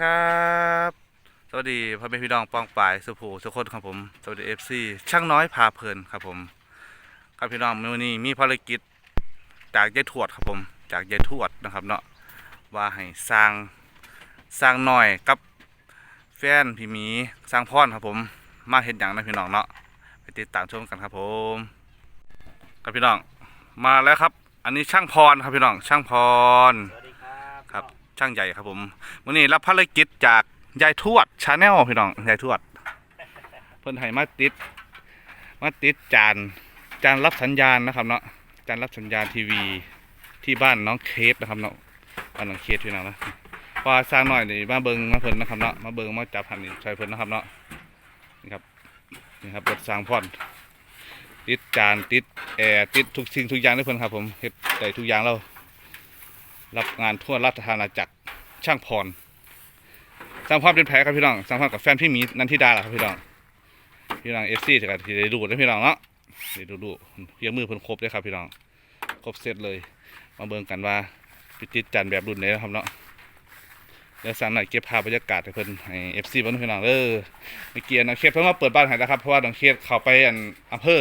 ครับ สวัสดีพ่อแม่พี่น้องปองปายสุภูสุคนครับผม สวัสดีเอฟซีช่างน้อยพาเพลินครับผม ครับพี่น้องมื้อนี้มีภารกิจจากยายทวดครับผม จากยายทวดนะครับเนาะว่าให้สร้างสร้างหน่อยกับแฟนพี่หมีสร้างพรครับผม มาเห็นอย่างนะพี่น้องเนาะไปติดตามชมกันครับผมครับพี่น้องมาแล้วครับ อันนี้ช่างพรครับพี่น้องช่างพรสวัสดีครับครับ ช่างใหญ่ครับผมวันนี้รับภารกิจจากยายทวดชาแนลพี่น้องยายทวด เพิ่นให้มาติด มาติดจานจานรับสัญญาณนะครับเนาะจานรับสัญญาณทีวีที่บ้านน้องเคสนะครับเนาะบ้านน้องเคสพี่น้องนะพอสร้างหน่อยนี่มาเบิงมาเพิ่นนะครับเนาะมาเบิงมาจับหันนี่ใส่เพิ่นนะครับเนาะนี่ครับนี่ครับรถสร้างพอนติดจานติดแอร์ติดทุกสิ่งทุกอย่างให้เพิ่นครับผมเฮ็ดได้ทุกอย่างแล้วรับงานทั่วราชอาณาจักร ช่างพรช่างพรเป็นแผลครับพี่น้องช่างพรกับแฟนพี่หมีนันทิดาล่ะครับพี่น้องพี่น้องเอฟซีจะกันที่ได้ดูนะพี่น้องเนาะได้ดูดูเพียงมือเพิ่นครบเลยครับพี่น้องครบเซตเลย มาเบิ่งกันว่าพิจิตจันแบบรุ่นไหนนะครับเนาะเดี๋ยวสั่งหน่อยเก็บภาพบรรยากาศให้เพิ่นให้เอฟซีบ้างพี่น้องเออเมื่อกี้น้องเคสเพิ่งมาเปิดบ้านให้นะครับเพราะว่าน้องเคสเข้าไปอันอำเภอ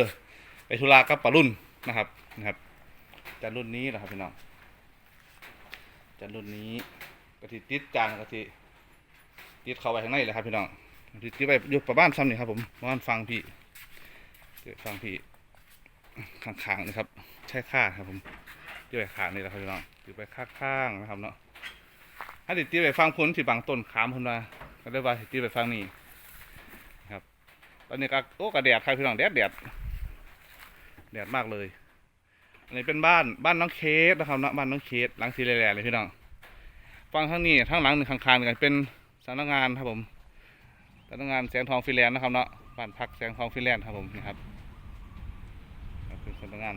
ไปธุระกับปะรุ่นนะครับนะครับจันรุ่นนี้แหละครับพี่น้องจานรุ่นนี้ กะทิติดจานกะทิติดเข้าไปข้างในเลยครับพี่น้องกะทิติดไปอยู่ประมาณซ้ำนี่ครับผมประมาณฟังพี่ฟังพี่ข้างๆนะครับ ใช่ค่าครับผมติดไปข้างนี่แหละครับพี่น้องติดไปข้างๆนะครับเนาะถ้าติดติดไปฟังพ้นที่บางต้นขามพ้นมาก็ได้ว่าสิติดไปฟังนี่ครับ ตอนนี้ก็โอ้กระแดดครับพี่น้องแดดแดดแดดมากเลยอันนี้เป็นบ้านบ้านน้องเคสนะครับนะบ้านน้องเคสหลังสีแหล่ๆเลยพี่น้อง ฟังข้างนี้ข้างหลังหนึ่งข้างๆกันเป็นสำนักงานครับผมสำนักงานแสงทองฟิแลนซ์นะครับเนาะบ้านพักแสงทองฟิแลนซ์ครับผมนี่ครับเป็นสำนักงาน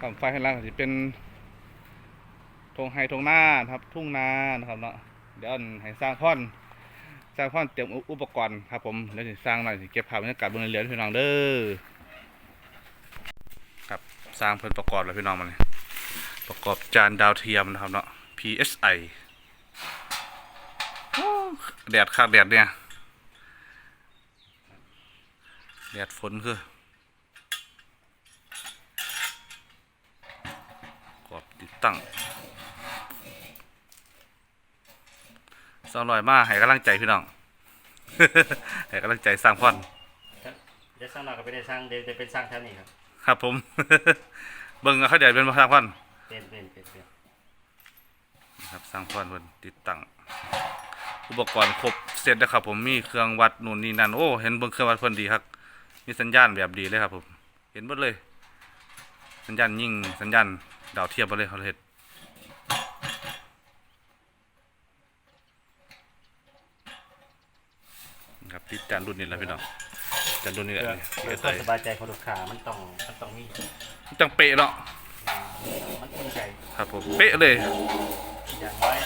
ฝั่งไฟข้างล่างจะเป็นทงไฮทงหน้านะครับ ทุ่งนานะครับเนาะเดี๋ยวให้สร้างพ่อนสร้างความเตรียมอุปกรณ์ครับผมแล้วจะสร้างหน่อยเก็บภาพบรรยากาศบนเรือให้พี่น้องเด้อ สร้างเพิ่นประกอบแล้วพี่น้องมาเลยประกอบจานดาวเทียมนะครับเนาะ PSI แดดคักแดดเนี่ย แดดฝนคือประกอบติดตั้งสาวหน่อยมากให้กำลังใจพี่น้อง ให้กำลังใจสร้างพรเดี๋ยวสร้างหน่อยก็ไปได้สร้างเดี๋ยวจะเป็นสร้างแถวนี้ครับ ครับผม เบิ่งเขาเดี๋ยวเป็นสร้างพรเป็นเป็นเป็นเป็นนะครับสร้างพรเพิ่นติดตั้งอุปกรณ์ครบเสร็จแล้วครับ ผมมีเครื่องวัดนู่นนี่นั่นโอ้เห็นเบิ่งเครื่องวัดเพิ่นดีครับมีสัญญาณแบบดีเลยครับผม เห็นหมดเลย สัญญาณยิ่งสัญญาณดาวเทียมไปเลยเขาเฮ็ดครับติดจานรุ่นนี้แหล้วพี่น้อง จานรุ่นนี้แหละเพื่อนี่เพื่อสบายใจของลูกค้ามันต้องมันต้องมีจังเป๊ะเนาะมันอุ่นใจครับผมเป๊ะเลยอย่างน้อย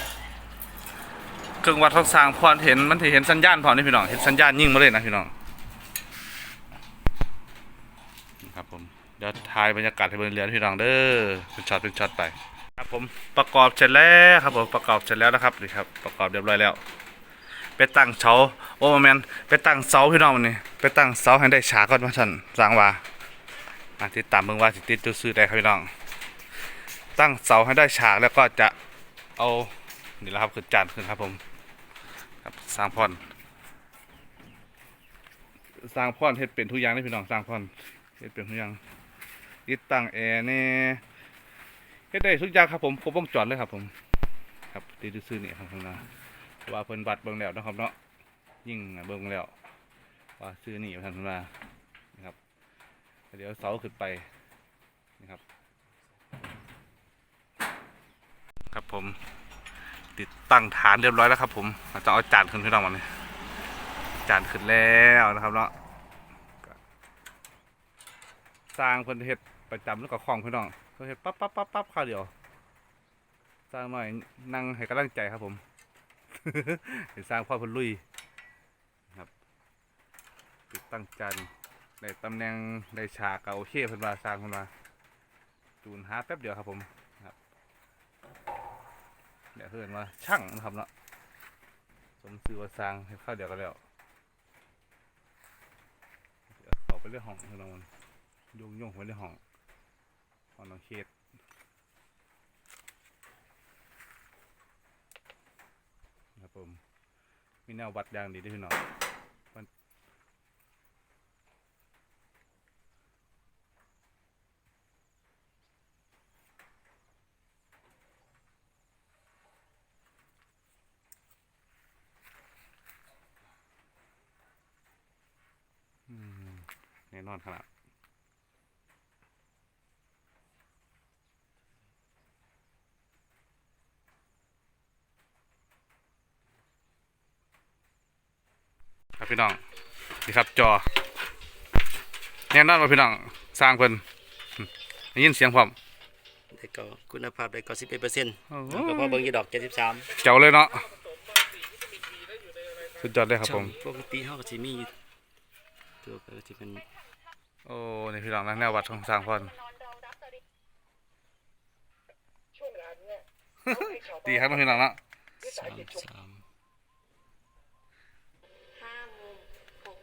เครื่องวัดท้องสร้างพรเห็นมันสิเห็นสัญญาณพรนี่พี่น้องเห็นสัญญาณยิ่งมาเลยนะพี่น้องครับผมเดี๋ยวถ่ายบรรยากาศให้เบิ่งเรือนพี่น้องเด้อเป็นช็อตเป็นช็อตไป ครับผมประกอบเสร็จแล้วครับผมประกอบเสร็จแล้วนะครับนี่ครับประกอบเรียบร้อยแล้ว ไปตั้งเสาโอ้แมนไปตั้งเสาพี่น้องมันนี่ไปตั้งเสาให้ได้ฉากก่อนมาสั่นสร้างว่าอะติดตามเบิ่งว่าสิติดจุดซื้อได้ครับพี่น้อง ตั้งเสาให้ได้ฉากแล้วก็จะเอานี่แหละครับคือจานขึ้นครับผมครับสร้างพรสร้างพรเฮ็ดเป็นทุกอย่างเลยพี่น้องสร้างพรเฮ็ดเป็นทุกอย่างติดตั้งแอร์แน่เฮ็ดได้ทุกอย่างครับผมครบวงจรเลยครับผม ครับตีดูซื้อนี่ครับผมนะ ว่าเพิ่นบัตรเบิ่งแล้วนะครับเนาะยิ่งเบิ่งแล้วว่าซื้อนี่ท่านผู้ว่านะครับเดี๋ยวเสาขึ้นไปนะครับ ครับผมติดตั้งฐานเรียบร้อยแล้วครับ ผมเราจะเอาจานขึ้นพี่น้องมาเนี่ยจานขึ้นแล้วนะครับเนาะสร้างเพิ่นเฮ็ดประจำแล้วก็คล่องพี่น้องเพิ่นเฮ็ดปั๊บปั๊บปั๊บปั๊บข้าวเดียวสร้างหน่อยนั่งให้กำลังใจครับผม ให้สร้างพ่อเพิ่นลุยครับ ติดตั้งจานในตำแหน่งในฉากก็โอเคเพิ่นว่าสร้างพิ่นว่าจูนหาแป๊บเดียวครับผมครับเดี๋ยวเพื่อนว่าช่างนะครับเนาะสมซื้อว่าสร้างให้เข้าเดี๋ยวกันแล้วเดี๋ยวเขาไปเรื่องห้องพี่องมันยุ่งยุ่งไปเรื่องห้องห้องน้องเคสครับ ผม มีแนววัดยางดีด้วยพี่น้องมันแน่นอนขนาด ครับพี่น้องนี่ครับจอแน่นอนว่าพี่น้องสร้างเพิ่นอืมได้ยินเสียงพร้อมได้ก็คุณภาพได้ก็สิบเอ็ดเปอร์เซ็นต์โอ้โหก็พอเบิ่งอยู่ดอกเจ็ดสิบสามเจ๋วเลยเนาะสุดยอดเลยครับผมปกติเขาก็สิมีอยู่ตัวก็สิเป็นโอ้นี่พี่น้องนะแนววัดของสร้างพอนดีครับน้องพี่น้องเนาะสามสาม ห้ามุมหก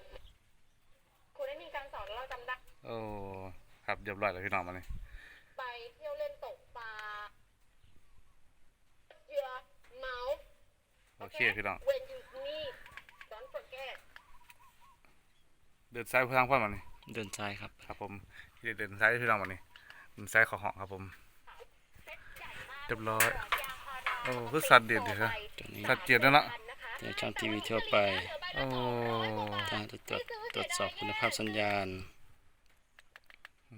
ครูได้มีการสอนแล้วเราจำได้ โอ้ครับ เรียบร้อยแล้วพี่น้องมานี่ไปเที่ยวเล่นตกปลาเหยื่อเมาส์โอเคพี่น้อง when you need don't forget เดินซ้ายไปทางพอนมานี่เดินซ้ายครับ ครับผมที่เดินซ้ายพี่น้องมานี่เดินซ้ายเขอห้องครับผมเรียบร้อยโอ้คือสัตว์เด็ดดีครับตัวนี้ชัดเจนแล้วเนาะในช่องทีวีทั่วไปโอ้ถ้าจะตรวจตรวจสอบคุณภาพสัญญาณ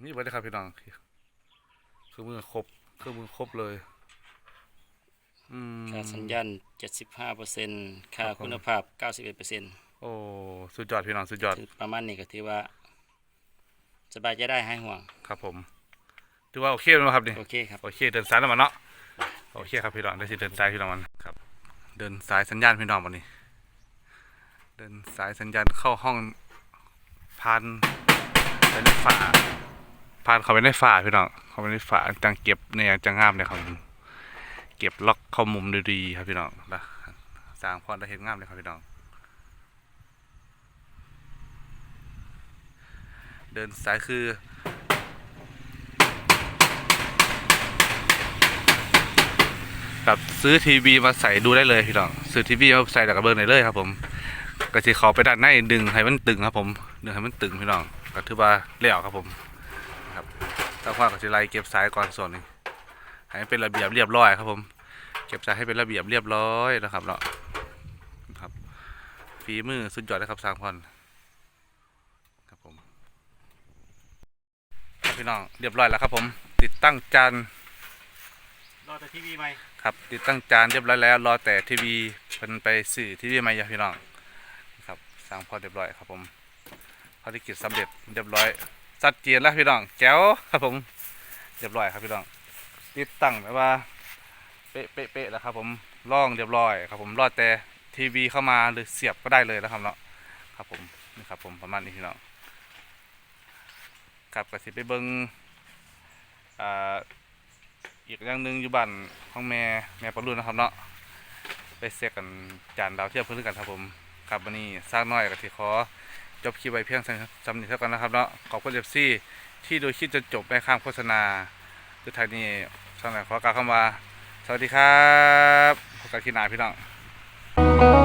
นี่เบิดเลยครับพี่น้องเครื่องมือครบเครื่องมือครบเลยอืมค่าสัญญาณ75เปอร์เซ็นต์ค่าครับผมคุณภาพ91เปอร์เซ็นต์โอ้ สุดยอดพี่น้องสุดยอด ประมาณนี้ก็ถือว่า สบายใจได้ให้ห่วง ครับผม ถือว่าโอเคไหมครับนี่ โอเคครับ โอเค เดินซ้ายแล้วมันเนาะ โอเคครับพี่น้องได้สิเดินซ้ายพี่น้องมันครับ เดินสายสัญญาณพี่น้องวันนี้ เดินสายสัญญาณเข้าห้องผ่านไปในฝา ผ่านเขาไปในฝาพี่น้องเขาไปในฝาจังเก็บเนี่ยจังงามเลยครับเก็บล็อกเข้ามุมดีๆครับพี่น้องนะสร้างพรได้เห็นงามเลยครับพี่น้อง เดินสายคือกับซื้อทีวีมาใส่ดูได้เลยพี่น้องซื้อทีวีมาใส่แล้วก็เบิร์ได้เลยครับ ผมก็สิเขาไปด้านในดึงให้มันตึงครับผมดึงให้มันตึงพี่น้องก็ถือว่าเลี้ยวครับผม ครับถ้าว่าก็สิไล่เก็บสายก่อนส่วนหนึงให้มันเป็นระเบียบเรียบร้อยครับผม เก็บสายให้เป็นระเบียบเรียบร้อยนะครับเนาะครับฝีมือสุดยอดเลยครับสร้างพรครับผมครับพี่น้องเรียบร้อยแล้วครับผม ติดตั้งจานรอแต่ทีวีไหมครับติดตั้งจานเรียบร้อยแล้วรอแต่ทีวีเพิ่นไปสื่อทีวีมาอย่าพี่น้องครับสร้างพอเรียบร้อยครับผมภารกิจสำเร็จเรียบร้อย ชัดเจนแล้วพี่น้องแจ๋วครับผมเรียบร้อยครับพี่น้องติดตั้งแบบว่าเป๊ะเป๊ะเป๊ะแล้วครับ ผมล่องเรียบร้อยครับ ผมรอดแต่ทีวีเข้ามาหรือเสียบก็ได้เลยนะครับเนาะครับผมนี่ครับผมประมาณนี้พี่น้องครับก็สิไปเบิ่งอ่าอีกอย่างหนึ่งอยู่บ้านของแม่แม่ปลารุ่นนะครับเนาะไปเสกกันจานดาวเทียมเพื่อนกันครับผมครับวันนี้สร้างน้อยกับที่ขอ จบคลิปไว้เพียงสำนีเท่ากันนะครับเนาะขอบคุณเอฟซีที่ดูคลิปจนจบในข้ามโฆษณาสุดท้ายนี้ช่างไหนขอกล่าวคำว่าสวัสดีครับพบกันที่หนาพี่น้อง